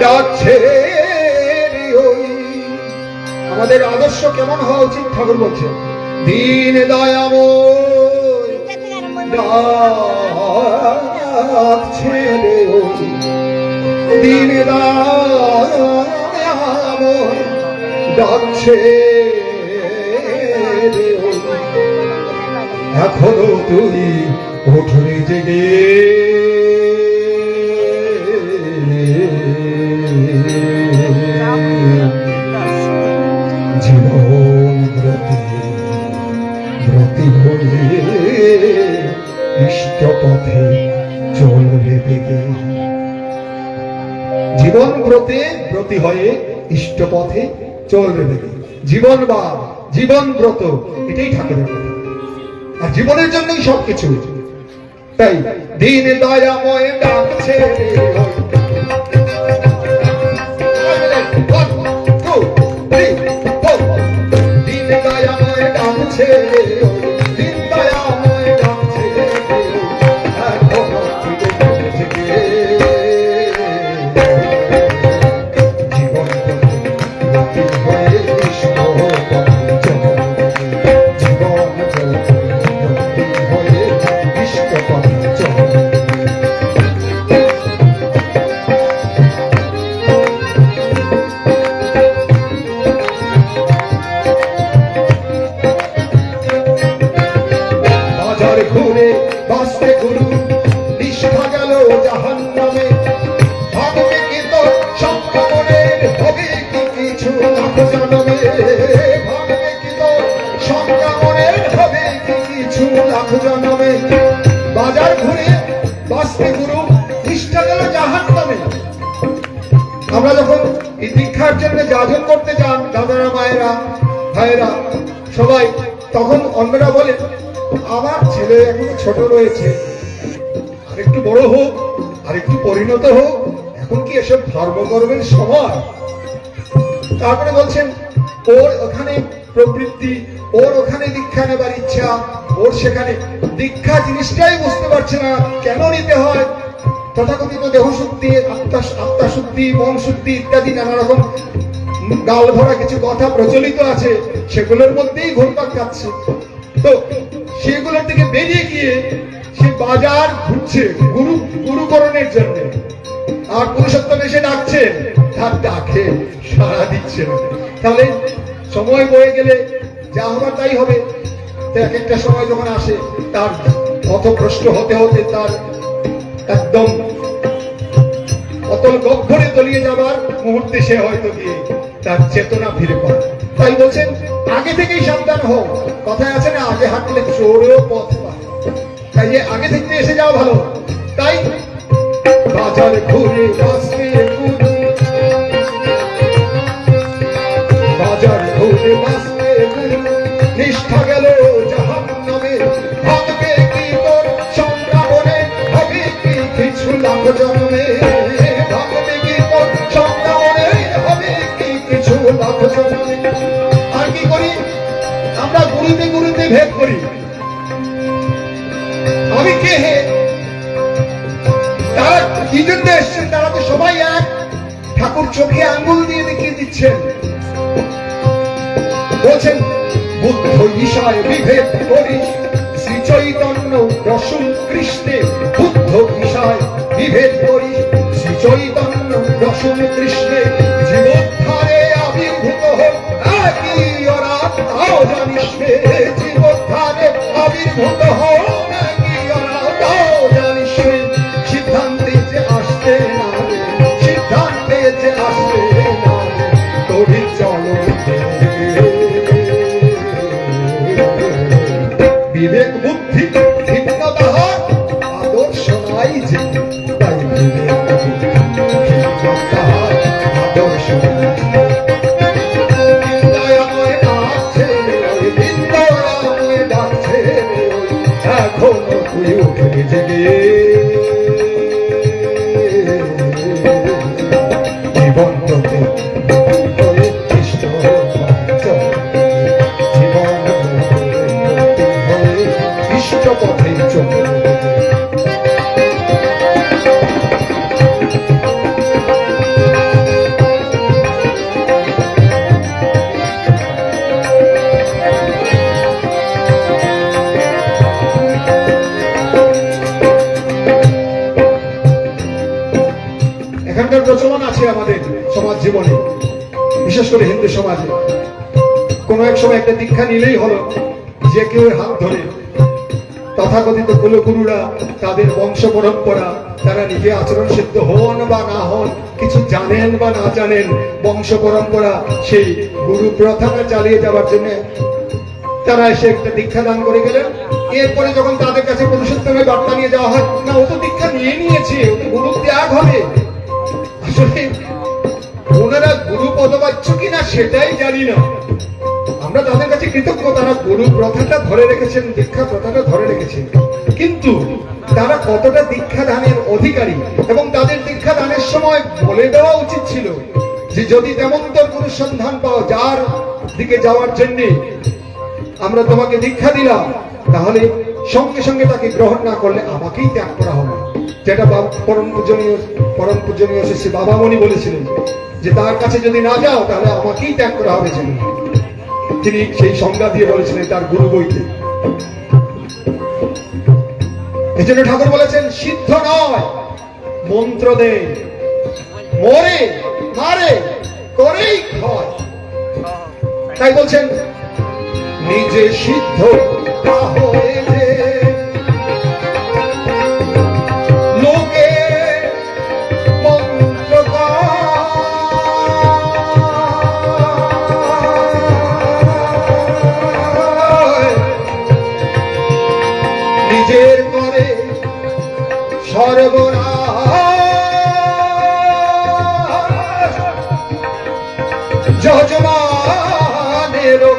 ডাকছে ওই। আমাদের আদর্শ কেমন হওয়া উচিত? ঠাকুর বলছেন দিন দয়াময় ডাকছে দিন দয়াময় ডাকছে এখনও তুই ওঠরে জেগে। জীবন চলবে জীবন ব্রতে, ব্রতি হয়ে ইষ্ট পথে চলবে জীবন বা জীবন ব্রত, এটাই ঠাকুরের জীবনের জন্যই সবকিছু। তাই দিন দয়াময় ডাকছে। দিন দয়াময় ডাকছে। জন্য যাজন করতে যান দাদারা মায়েরা, ভাইয়েরা, সবাই, তখন অন্যরা বলে আমার ছেলে এখনও ছোট রয়েছে। আর একটু বড় হোক আর একটু পরিণত হোক, এখন কি এসব ধর্মকর্মের সময়? তারপরে বলছেন, ওর ওখানে প্রবৃত্তি, ওর ওখানে দীক্ষা নেবার ইচ্ছা, ওর সেখানে দীক্ষা জিনিসটাই বুঝতে পারছে না, কেন নিতে হয়? তথাকথিত দেহ শুদ্ধি আত্মা শুদ্ধি মন শুদ্ধি ইত্যাদি নানা রকম গাল ভরা কিছু কথা প্রচলিত আছে, সেগুলোর মধ্যেই ঘুরপাক খাচ্ছে। তো সেগুলোর থেকে বেরিয়ে গিয়ে সে বাজার ঘুরছে গুরু গুরুকরণের জন্য। আর পুরুষোত্তম এসে ডাকছে তার ডাকে সাড়া দিচ্ছে তাহলে সময় বয়ে গেলে যা হবার তাই হবে। এক একটা সময় যখন আসে, তার পথভ্রষ্ট হতে হতে তার একদম। অতল গভ্বরে তলিয়ে যাবার মুহূর্তে সে হয়তো গিয়ে তার চেতনা ফিরে পায়। তাই বলছেন, আগে থেকেই সাবধান হোক কথায় আছে না, আগে হাঁটলে চোরেও পথ পায়। তাই যে আগে থেকে এসে যাওয়া ভালো। তাই বাজার ঘুরে বাজার ঘুরে বাঁচতে ভেদ করি। আমি কে হে? তারা কি জন্য এসছেন? তারা তো সবাই এক। ঠাকুর চোখে দিয়ে দেখিয়ে দিচ্ছেন। বলছেন, বুদ্ধ ঈশায় বিভেদ করি। শ্রী চৈতন্য কৃষ্ণে বুদ্ধ ঈশায় বিভেদ করি। শ্রী চৈতন্য এখনও তুই সমাজে কোনো এক সময় একটা দীক্ষা নিলেই হলো, যে কেউ হাত ধরে। তথাকথিত কুলগুরুরা তাদের বংশ পরম্পরা, তারা নিজে আচরণ সিদ্ধ হন বা না হন, কিছু জানেন বা না জানেন, বংশ পরম্পরা সেই গুরু প্রথাটা চালিয়ে যাওয়ার জন্য তারা এসে একটা দীক্ষা দান করে গেলেন। এরপরে যখন তাদের কাছে পুরুষোত্তমের বার্তা নিয়ে যাওয়া হয়, না, ও তো দীক্ষা নিয়ে নিয়েছে, ও তো গুরু ত্যাগ হবে। আসলে গুরু পদবাচ্য কিনা সেটাই জানি না। আমরা তাদের কাছে কৃতজ্ঞ তারা গুরু প্রথাটা ধরে রেখেছেন, দীক্ষা প্রথাটা ধরে রেখেছেন। কিন্তু তারা কতটা দীক্ষা দানের অধিকারী এবং তাদের দীক্ষা দানের সময় বলে দেওয়া উচিত ছিল যে যদি তেমন তোর পুরুষ সন্ধান পাও যার দিকে যাওয়ার জন্যে আমরা তোমাকে দীক্ষা দিলাম, তাহলে সঙ্গে সঙ্গে তাকে গ্রহণ না করলে আমাকেই ত্যাগ করা হবে। যেটা পরম পূজনীয় পরম পূজনীয় শ্রী বাবামণি বলেছিলেন যে তার কাছে যদি না যাও, তাহলে আমাকেই ত্যাগ করা হবে তিনি সেই সংজ্ঞা দিয়ে বলেছিলেন তার গুরু বইতে। এই জন্য ঠাকুর বলেছেন, সিদ্ধ নয়, মন্ত্র দে। মরে, মারে, করেই ক্ষয় তাই বলছেন, নিজে সিদ্ধ হয়ে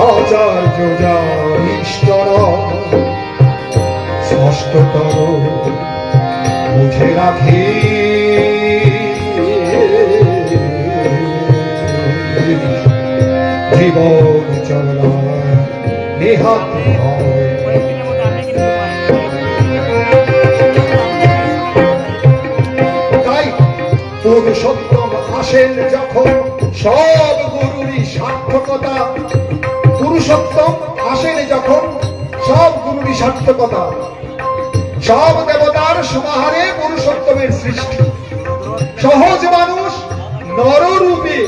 হাজার যোগাষ্টরা ষষ্ঠতর বুঝে রাখি। জীবন চলা নেহাত পুরুষোত্তম আসেন যখন সব গুরুরই সার্থকতা পুরুষোত্তম আসেন যখন সব গুরুরই সার্থকতা সব দেবতার সমাহারে পুরুষোত্তমের সৃষ্টি। সহজ মানুষ নররূপে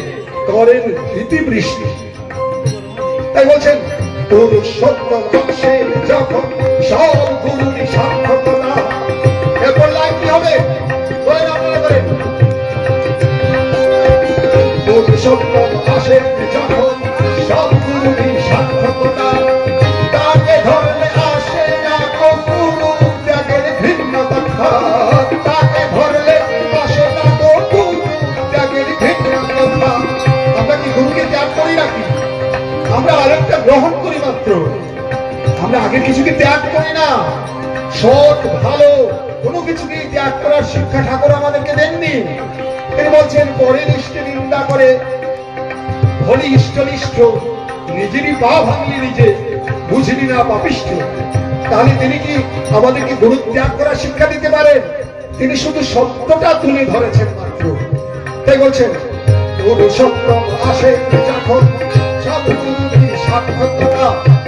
করেন ভীতিবৃষ্টি। তাই বলছেন পুরুষোত্তম আসেন যখন সব গুরুরই সার্থকতা এরপর লাইন কি হবে? বলেন আপনারা পুরুষোত্তম আসেন যখন আমরা আরেকটা গ্রহণ করি মাত্র। আমরা আগের কিছুকে ত্যাগ করি না? সৎ, ভালো, কোনো কিছুকে ত্যাগ করার শিক্ষা ঠাকুর আমাদেরকে দেননি? তিনি বলছেন, পরের ইষ্টে নিন্দা করে হলি ইষ্টনিষ্ঠ, নিজেরই পা ভাঙলি নিজে বুঝলি না পাপিষ্ঠ। তাহলে তিনি কি আমাদেরকে গুরু ত্যাগ করার শিক্ষা দিতে পারেন? তিনি শুধু সত্যটা তুলে ধরেছেন মাত্র। তাই বলছেন গুরু সত্য আসে যখন গুরুরই